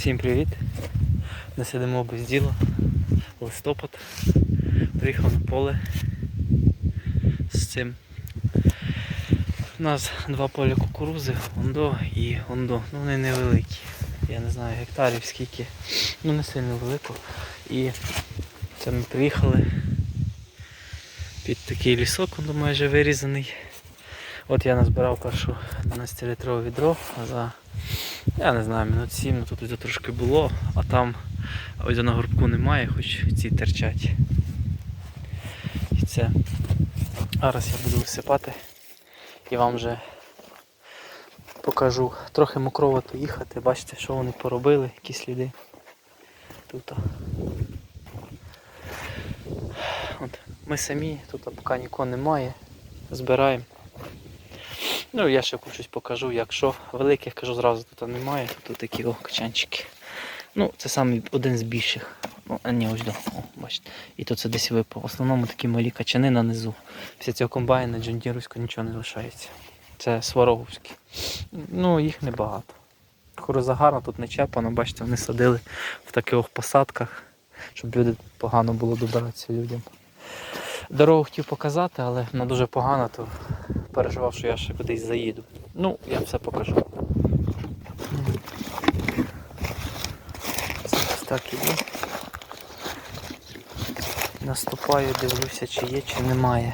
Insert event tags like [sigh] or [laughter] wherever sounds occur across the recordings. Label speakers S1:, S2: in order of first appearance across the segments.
S1: Всім привіт! Ми сидимо без діла. Листопад. Приїхав на поле з цим. У нас два поля кукурузи, ондо і ондо. Ну вони невеликі. Я не знаю гектарів скільки. Ну не сильно велико. І це ми приїхали під такий лісок, ондо майже вирізаний. От я назбирав першу 12-літрове відро за я не знаю, минут 7, ну тут вже трошки було, а там ось на горбку немає, хоч ці терчать. І це. Зараз я буду висипати і вам вже покажу. Трохи мокровато їхати, бачите, що вони поробили, які сліди. Тут. От, ми самі, тут поки нікого немає. Збираємо. Ну, я ще щось покажу, якщо великих кажу зразу тут немає, тут такі о, качанчики. Ну, це саме один з більших. А ні, ось до. О, бачите. І то це десь випав. В основному такі малі качани на низу. Після цього комбайна джондіруського нічого не лишається. Це свароговські. Ну, їх небагато. Кукуруза гарна, тут не чепано, бачите, вони садили в таких посадках, щоб люди погано було добиратися людям. Дорогу хотів показати, але вона дуже погана, то переживав, що я ще кудись заїду. Ну, я все покажу. Ось так іду. Наступаю, дивлюся, чи є, чи немає.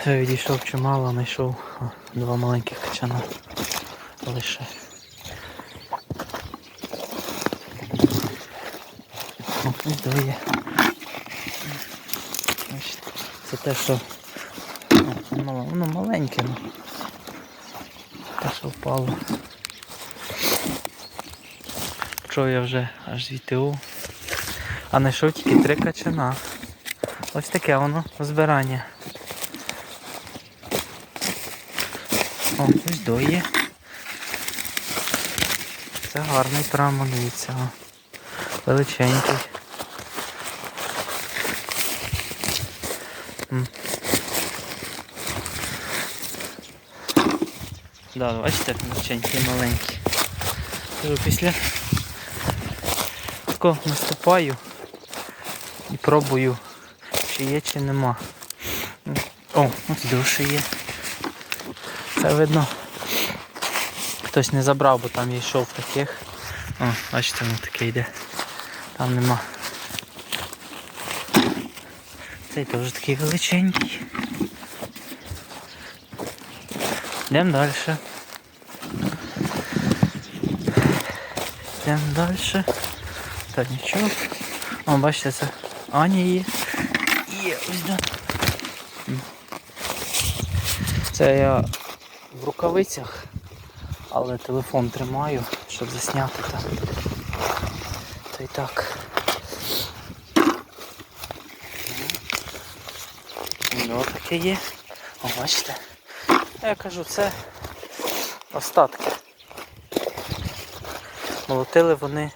S1: Вже відійшов чимало, знайшов два маленьких качана лише. О, Це те, що О, воно, воно маленьке, ну. Те, що впало. Пішов я вже аж звідти у. А знайшов тільки три качана. Ось таке воно збирання. О, ось доє. Це гарний прямо, дивіться. Величенький. Да, бачите, величенький маленький. Після тако наступаю і пробую, чи є, чи нема. О, ось душі є. Це видно. Хтось не забрав, бо там йшов таких. О, бачите, воно таке йде. Там нема. Цей теж такий величенький. Йдемо далі. Йдемо далі. Так, нічого. О, бачите, це Аня є. Є, ось да. Це я в рукавицях, але телефон тримаю, щоб засняти там. Та й так. Ну, таке є. О, бачите. Я кажу, це остатки. Молотили вони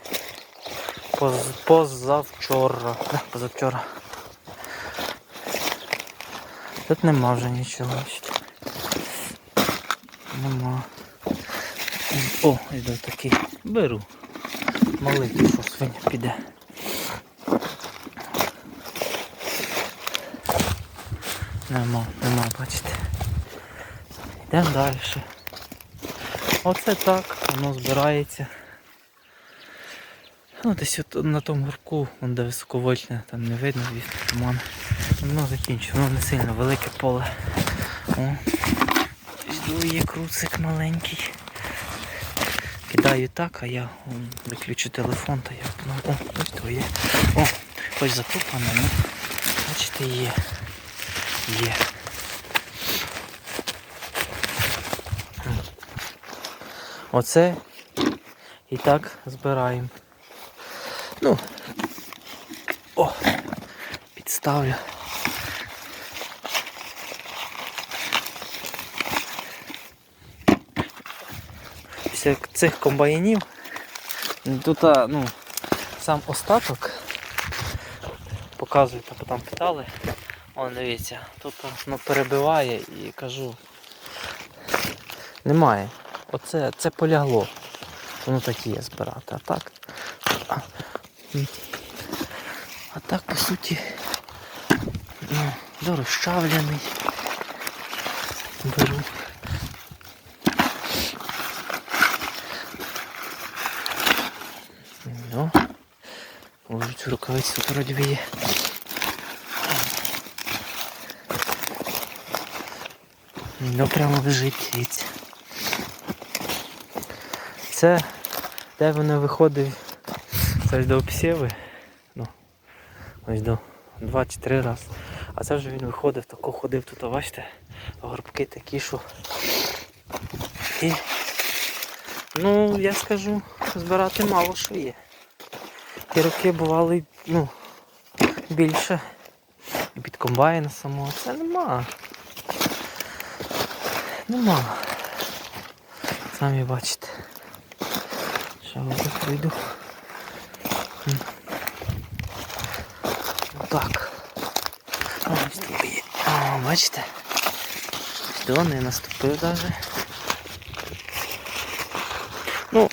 S1: поз, позавчора. Да, позавчора. Тут нема вже нічого. Нема. О, йде такий. Беру. Малий що свиня піде. Нема, нема, бачите. Йдемо далі. Оце так, воно збирається. Ну, десь от на тому горку, де високовольтне, там не видно, звісно, туман. Воно закінчено, воно не сильно велике поле. О. Ось є круцик маленький. Кидаю так, а я вон, виключу телефон, та я ну, о, ось то є. О, хоч затупане, ну, бачите, є. Є. Оце і так збираємо. Ну, о, підставлю. Після цих комбайнів тут ну, сам остаток показують, а потім питали. О, дивіться, тут ну, перебиває і кажу. Немає. Оце це полягло. Воно так є збирати. А так. А, так, по суті, ну, дорозчавлений. Беру. Ну, може цю рукавицю вроді є. Ну прямо лежить, дивіться. Це де вони виходив це ж до обсєви. Ну, ось до два чи три рази. А це вже він виходив, тако ходив тут, бачите, горбки такі, що. І ну, я скажу, збирати мало що є. Ті роки бували, ну, більше. І під комбайна самого. Це нема. Нема. Самі бачите. Ще ось вийду. М. Так. О, бачите? Все, не наступив навіть. Ну,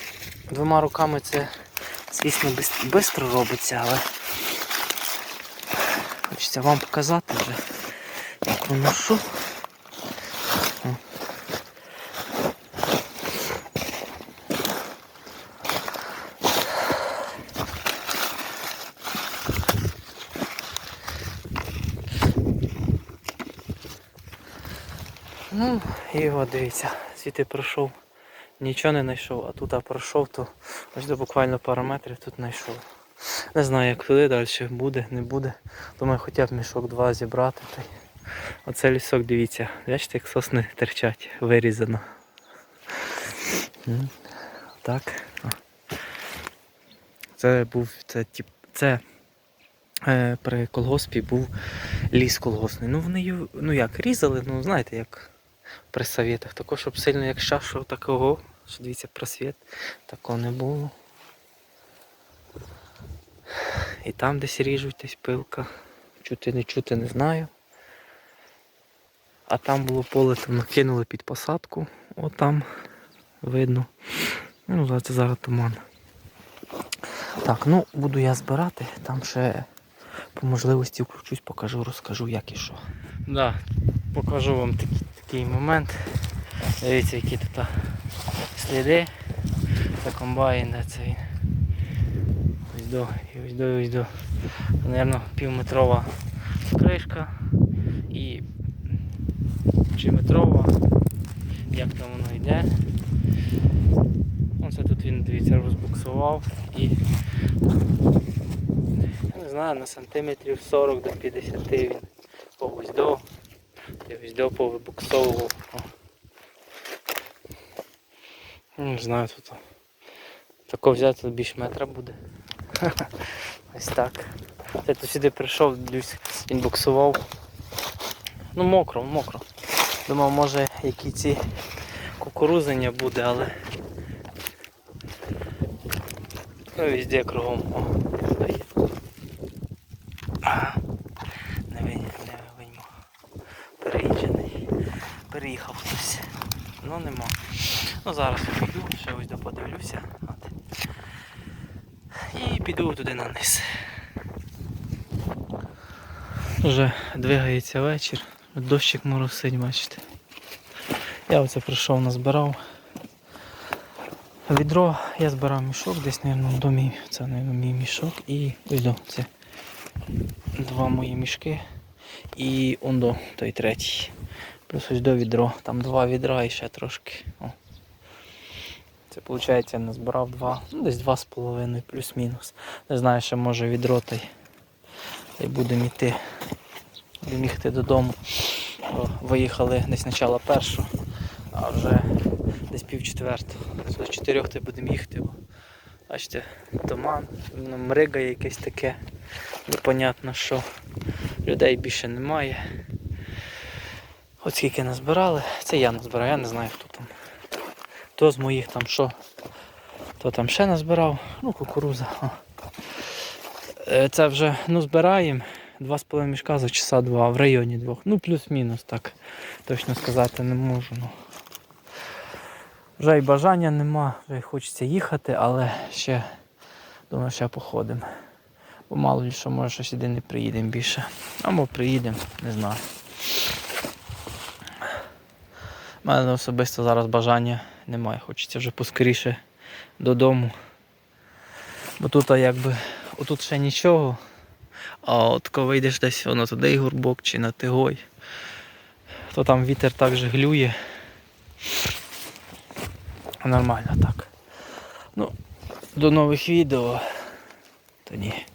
S1: двома руками це, звісно, швидко робиться, але хочеться вам показати вже, як воно що. Ну, і от дивіться, звідти пройшов, нічого не знайшов, а тут пройшов, то ось до буквально пару метрів тут знайшов. Не знаю, як туди далі буде, не буде. Думаю, хоча б мішок два зібрати. Оце лісок, дивіться, бачите, як сосни терчать, вирізано. Так. Це був це, тип, це е, при колгоспі був ліс колгоспний. Ну вони ну як, різали, ну знаєте, як при совєтах. Також, щоб сильно як що такого, що дивіться, просвіт, такого не було. І там десь ріжуть, десь пилка. Чути не чути, не знаю. А там було поле, там накинули під посадку. Отам видно. Ну, зараз зараз туман. Так, ну буду я збирати, там ще по можливості включусь, покажу, розкажу як і що. Да, покажу вам такий, такий момент. Дивіться, які тут сліди. Це комбайн, де це він. Ось до, і ось до, ось до. Наверно, півметрова кришка і чи метрова. Як там воно йде. Оце тут він, дивіться, розбуксував і я не знаю, на сантиметрів 40 до 50 він по ось до. Я до повибуксовував. Ну, Не знаю тут. Тако взяти тут більше метра буде. [laughs] Ось так. Я тут сюди прийшов, дивлюсь, він буксував. Ну мокро, мокро. Думав, може які ці кукурузення буде, але ну везде кругом. О, тут є. Ага. Не ви- не вийму. Переїджений. Переїхав хтось. Ну нема. Ну зараз я піду, ще ось подивлюся. От. І піду туди на низ. Вже двигається вечір. Дощик моросить, бачите. Я оце прийшов, назбирав. Відро я збирав мішок, десь, мабуть, в домі. Це, мабуть, мій мішок. І ось до, це два мої мішки. І ондо, той третій. Плюс ось до відро. Там два відра і ще трошки. О. Це виходить, я назбирав два, ну десь два з половиною, плюс-мінус. Не знаю, ще може відро та й, та й будемо йти. Будемо їхати додому. О, Виїхали десь начало першого, а вже десь пів четвертого. З чотирьох ти будемо їхати. Бачите, туман, мригає якесь таке. Непонятно що. Людей більше немає. От скільки назбирали, це я назбирав, я не знаю хто там. Хто з моїх там що, хто там ще назбирав, ну кукуруза. Е, Це вже ну, збираємо. Два з половиною мішка за часа два, в районі двох. Ну плюс-мінус так. Точно сказати не можу. Ну. Вже і бажання нема, вже й хочеться їхати, але ще думаю, ще походимо. Ли що, може що сюди не приїдемо більше. Або приїдемо, не знаю. У мене особисто зараз бажання немає. Хочеться вже поскоріше додому. Бо тут якби отут ще нічого. А от коли вийдеш десь воно туди гурбок чи на Тигой, то там вітер так же глює. Нормально так. Ну, до нових відео. Та ні.